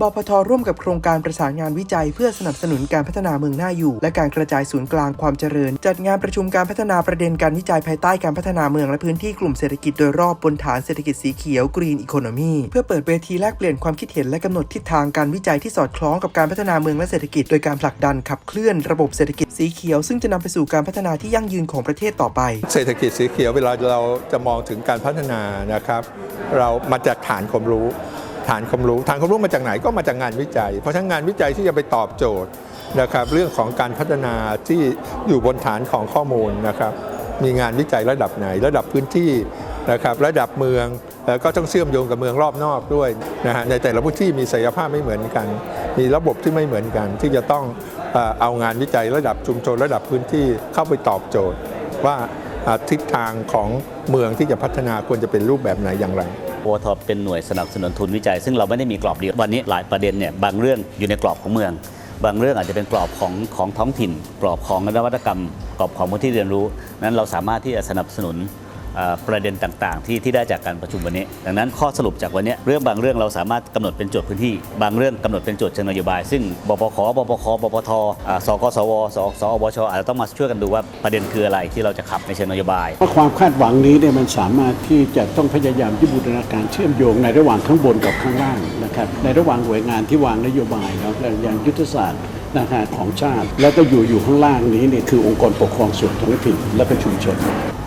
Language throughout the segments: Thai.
บพทร่วมกับโครงการประสานงานวิจัย เพื่อสนับสนุนการพัฒนาเมืองหน่าอยู่ และการกระจายศูนย์กลางความเจริญ จัดงานประชุมการพัฒนาประเด็นการวิจัยภายใต้การพัฒนาเมืองและพื้นที่กลุ่มเศรษฐกิจโดยรอบบนฐานเศรษฐกิจสีเขียว Green Economy เพื่อเปิดเวทีแลกเปลี่ยนความคิดเห็นและกำหนดทิศทางการวิจัยที่สอดคล้องกับการพัฒนาเมืองและเศรษฐกิจ โดยการผลักดันขับเคลื่อนระบบเศรษฐกิจสีเขียว ซึ่งจะนำไปสู่การพัฒนาที่ยั่งยืนของประเทศต่อไป เศรษฐกิจสีเขียวเวลาเราจะมองถึงการพัฒนานะครับ เรามาจากฐานความรู้ ฐานความรู้ฐานความรู้มาจากไหนก็มาจากงานวิจัย เพราะฉะนั้นงานวิจัยที่จะไปตอบโจทย์นะครับเรื่องของการพัฒนาที่อยู่บนฐานของข้อมูลนะครับมีงานวิจัยระดับไหน ระดับพื้นที่นะครับระดับเมืองแล้วก็ต้องเชื่อมโยงกับเมืองรอบนอกด้วยนะฮะในแต่ละพื้นที่มีศักยภาพไม่เหมือนกัน มีระบบที่ไม่เหมือนกัน ที่จะต้องเอางานวิจัยระดับชุมชนระดับพื้นที่เข้าไปตอบโจทย์ ว่าทิศทางของเมืองที่จะพัฒนาควรจะเป็นรูปแบบไหนอย่างไร ปวทเป็นหน่วยสนับสนุนทุนวิจัย ซึ่งเราไม่ได้มีกรอบเดียววันนี้หลายประเด็นเนี่ยบางเรื่องอยู่ในกรอบของเมือง บางเรื่องอาจจะเป็นกรอบของของท้องถิ่น กรอบของนวัตกรรม กรอบของพื้นที่เรียนรู้ นั้นเราสามารถที่จะสนับสนุน ประเด็นต่างๆ ที่ที่ได้จากการประชุมวันนี้ ดังนั้นข้อสรุปจากวันนี้เรื่องบางเรื่องเราสามารถกำหนดเป็นโจทย์พื้นที่ บางเรื่องกำหนดเป็นโจทย์เชิงนโยบาย ซึ่งบปคบปคบปทสกสวสสอบชอาจจะต้องมาช่วยกันดูว่าประเด็นคืออะไรที่เราจะขับในเชิงนโยบายเพราะความคาดหวังนี้เนี่ยมันสามารถที่จะต้องพยายามที่บูรณาการเชื่อมโยงในระหว่างข้างบนกับข้างล่างนะครับในระหว่างหน่วยงานที่วางนโยบายแล้วอย่างยุทธศาสตร์ นะฮะของชาติ แล้วก็อยู่อยู่ข้างล่างนี้เนี่ยคือองค์กรปกครองส่วนท้องถิ่นและก็ชุมชน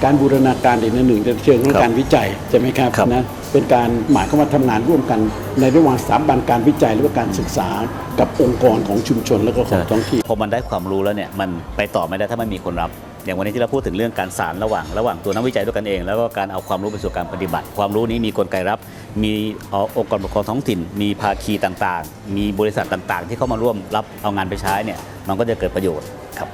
การบูรณาการอีกในหนึ่งในเชิงของการวิจัยใช่ไหมครับครับนะเป็นการหมายความว่าทำงานร่วมกัน ในระหว่างสถาบันการวิจัยหรือว่าการศึกษากับองค์กรของชุมชนและก็ของท้องถิ่นพอมันได้ความรู้แล้วเนี่ยมันไปต่อไม่ได้ถ้าไม่มีคนรับ อย่างวันนี้ที่เราพูดถึงเรื่องการสารระหว่างระหว่างตัวนักวิจัยด้วยกันเอง แล้วก็การเอาความรู้ไปสู่การปฏิบัติ ความรู้นี้มีกลไกรับ มีอาองค์กรปกครองท้องถิ่น มีภาคีต่างๆ มีบริษัทต่างๆ ที่เข้ามาร่วมรับเอางานไปใช้เนี่ยมันก็จะเกิดประโยชน์ครับ